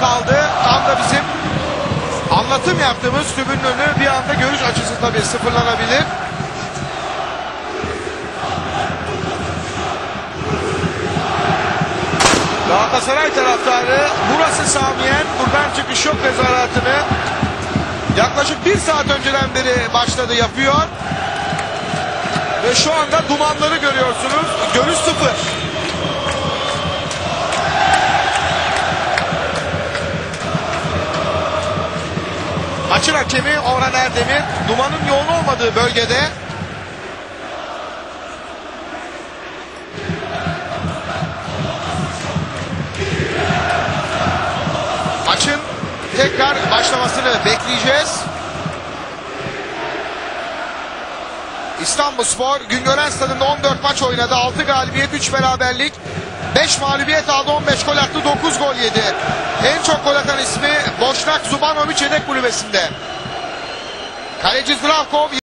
başladı. Tam da bizim anlatım yaptığımız tribünün önü bir anda görüş açısı tabii sıfırlanabilir. Galatasaray taraftarı burası Samiyen buradan çıkış yok tezahüratını yaklaşık bir saat önceden beri başladı yapıyor. Ve şu anda dumanları görüyorsunuz. Görüş sıfır. Maçın hakemi Orhan Erdemir dumanın yoğun olmadığı bölgede maçın tekrar başlamasını bekleyeceğiz. İstanbulspor Güngören Stadı'nda 14 maç oynadı. 6 galibiyet, 3 beraberlik. 5 mağlubiyet aldı, 15 gol attı, 9 gol yedi. En çok gol atan ismi Boşnak Zubanovic yedek kulübesinde. Kaleci Zdravkov